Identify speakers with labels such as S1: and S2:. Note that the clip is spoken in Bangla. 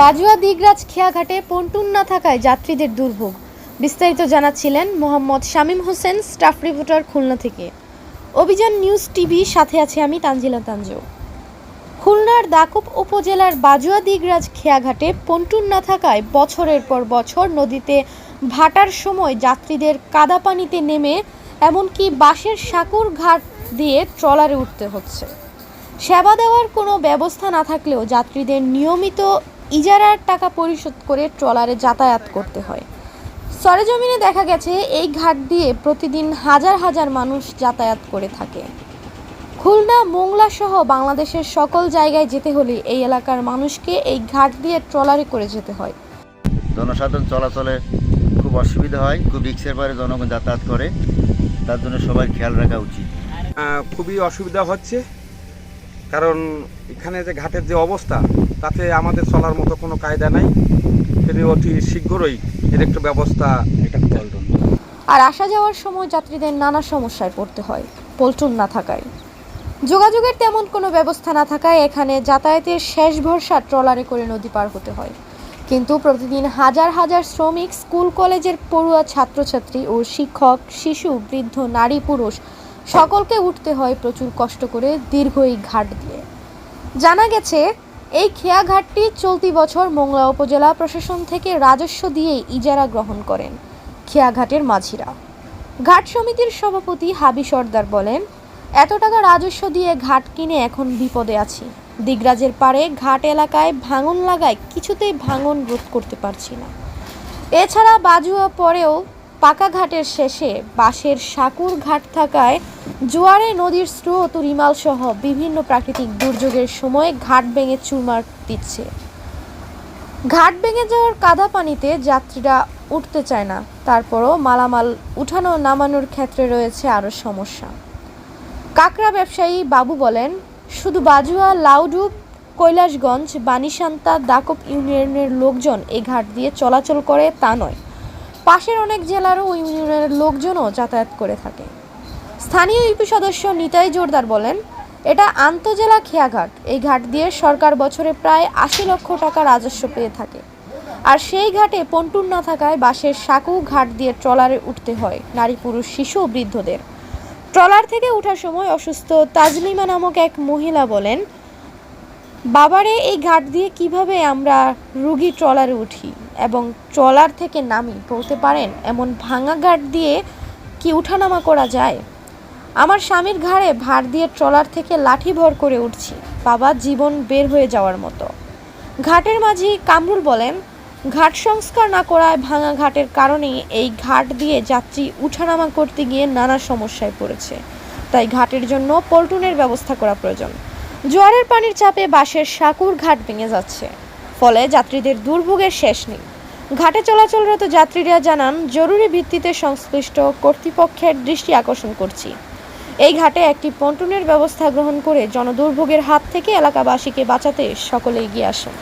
S1: বাজুয়া দিগরাজ খেয়াঘাটে পন্টুন না থাকায় যাত্রীদের দুর্ভোগ। বিস্তারিত জানাচ্ছিলেন মোহাম্মদ শামীম হোসেন, স্টাফ রিপোর্টার খুলনা থেকে। অভিযান নিউজ টিভি, সাথে আছে আমি তানজিলা তানজু। খুলনার দাকুপ উপজেলার বাজুয়া দিগরাজ খেয়াঘাটে পন্টুন না থাকায় বছরের পর বছর নদীতে ভাটার সময় যাত্রীদের কাদা পানিতে নেমে, এমনকি বাঁশের সাঁকুর ঘাট দিয়ে ট্রলারে উঠতে হচ্ছে। সেবা দেওয়ার কোনো ব্যবস্থা না থাকলেও যাত্রীদের নিয়মিত ইজারার টাকা পরিশোধ করে ট্রলারে যাতায়াত করতে হয়। সরেজমিনে দেখা গেছে এই ঘাট দিয়ে প্রতিদিন হাজার হাজার মানুষ যাতায়াত করে থাকে। খুলনা মোংলা সহ বাংলাদেশের সকল জায়গায় যেতে হলে এই এলাকার মানুষকে এই ঘাট দিয়ে ট্রলারে করে যেতে হয়।
S2: জনসাধারণ চলাচলে খুব অসুবিধা হয় খুব রিক্সের পরে জনগণ যাতায়াত করে। তার জন্য সবার খেয়াল রাখা উচিত।
S3: খুবই অসুবিধা হচ্ছে। কারণ এখানে যে ঘাটের যে অবস্থা, তাতে আমাদের চলার মতো কোনো কায়দা নাই। তিনি অতি শীঘ্রই এর একটু ব্যবস্থা এটা করবেন
S1: আর আসা যাওয়ার সময় যাত্রীদের নানা সমস্যায় পড়তে হয়, পল্টন না থাকায়। যোগাযোগের তেমন কোনো ব্যবস্থা না থাকায় এখানে যাতায়াতের শেষ ভরসা ট্রলারে করে নদী পার হতে হয়। কিন্তু প্রতিদিন হাজার হাজার শ্রমিক, স্কুল, কলেজের পড়ুয়া ছাত্রছাত্রী ও শিক্ষক, শিশু, বৃদ্ধ, নারী, পুরুষ সকলকে উঠতে হয় প্রচুর কষ্ট করে দীর্ঘ এই ঘাট দিয়ে। জানা গেছে, এই খেয়া ঘাটটি চলতি বছর মোংলা উপজেলা প্রশাসন থেকে রাজস্ব দিয়ে ইজারা গ্রহণ করেন খেয়াঘাটের মাঝিরা। ঘাট সমিতির সভাপতি হাবি সর্দার বলেন, এত টাকা রাজস্ব দিয়ে ঘাট কিনে এখন বিপদে আছি। দিগরাজের পারে ঘাট এলাকায় ভাঙন লাগায় কিছুতেই ভাঙন রোধ করতে পারছি না। এছাড়া বাজুয়া পরেও পাকা ঘাটের শেষে বাঁশের সাকুর ঘাট থাকায় জোয়ারে নদীর স্রোত রিমাল সহ বিভিন্ন প্রাকৃতিক দুর্যোগের সময় ঘাট ভেঙে চুরমার দিচ্ছে। ঘাট ভেঙে যাওয়ার কাদা পানিতে যাত্রীরা উঠতে চায় না। তারপরও মালামাল উঠানো নামানোর ক্ষেত্রে রয়েছে আরও সমস্যা। কাকড়া ব্যবসায়ী বাবু বলেন, শুধু বাজুয়া, লাউডুব, কৈলাসগঞ্জ বানিসান্তা দাকব ইউনিয়নের লোকজন এই ঘাট দিয়ে চলাচল করে তা নয়। পাশের অনেক জেলারও ইউনিয়নের লোকজনও যাতায়াত করে থাকে। স্থানীয় ইউপি সদস্য নিতাই জোরদার বলেন, এটা আন্তজেলা খেয়াঘাট। এই ঘাট দিয়ে সরকার বছরে প্রায় আশি লক্ষ টাকা রাজস্ব পেয়ে থাকে। আর সেই ঘাটে পন্টুন না থাকায় বাসের সাঁকু ঘাট দিয়ে ট্রলারে উঠতে হয় নারী পুরুষ শিশু ও বৃদ্ধদের। ট্রলার থেকে ওঠার সময় অসুস্থ তাজলিমা নামক এক মহিলা বলেন বাবারে, এই ঘাট দিয়ে কীভাবে আমরা রুগী ট্রলারে উঠি এবং ট্রলার থেকে নামি বলতে পারেন? এমন ভাঙা ঘাট দিয়ে কি উঠানামা করা যায়? আমার স্বামীর ঘাড়ে ভার দিয়ে ট্রলার থেকে লাঠি ভর করে উঠছি। বাবা, জীবন বের হয়ে যাওয়ার মতো। ঘাটের মাঝি কামরুল বলেন, ঘাট সংস্কার না করায় ভাঙা ঘাটের কারণে এই ঘাট দিয়ে যাত্রী উঠানামা করতে গিয়ে নানা সমস্যায় পড়েছে। তাই ঘাটের জন্য পল্টনের ব্যবস্থা করা প্রয়োজন। জোয়ারের পানির চাপে বাসের সাকুর ঘাট ভেঙে যাচ্ছে। ফলে যাত্রীদের দুর্ভোগের শেষ নেই। ঘাটে চলাচলরত যাত্রীরা জানান, জরুরি ভিত্তিতে সংশ্লিষ্ট কর্তৃপক্ষের দৃষ্টি আকর্ষণ করছি। এই ঘাটে একটি পন্টুনের ব্যবস্থা গ্রহণ করে জনদুর্ভোগের হাত থেকে এলাকাবাসীকে বাঁচাতে সকলে এগিয়ে আসেন।